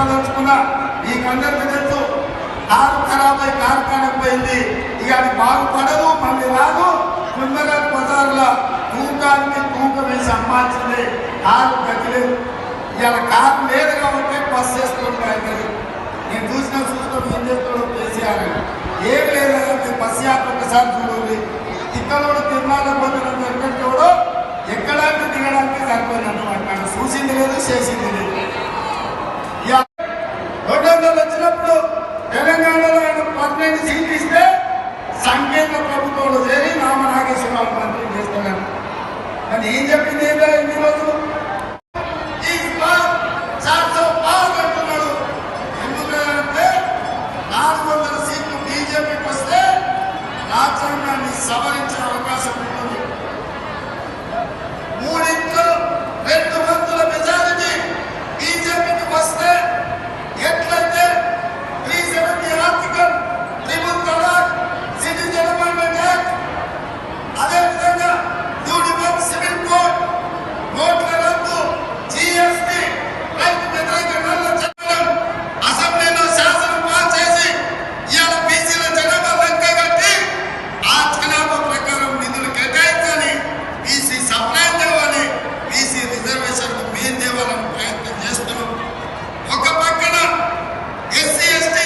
చెప్పదలుచుకున్నా మీకందరికీ తెలుసు కారు ఖరాబ్ అయి కారు కానకపోయింది ఇక అది బాగుపడదు మళ్ళీ రాదు. కుందరాజ్ బజార్లో తూకానికి తూకం వేసి అమ్మాల్సిందే. కారు గతిలేదు. ఇవాళ కారు లేదు కాబట్టి బస్ చేసుకుంటూ అవుతుంది నేను చూసిన చూస్తాం ఏం చేస్తాడో కేసీఆర్ ఏం లేదంటే బస్ యాత్ర ఒకసారి చూడండి. తిక్కలోడు తిరుమల పోతున్న వెంకటోడు ఎక్కడానికి దిగడానికి సరిపోయినట్టు మాట్లాడు. చూసింది లేదు చేసింది లేదు. తెలంగాణలో ఆయన పన్నెండు సీట్లు ఇస్తే సంకేత ప్రభుత్వంలో చేరి నామ నాగేశ్వరరావు మంత్రి చేస్తున్నాను కానీ ఏం చెప్పింది ఏంటో ఎన్ని రోజులు?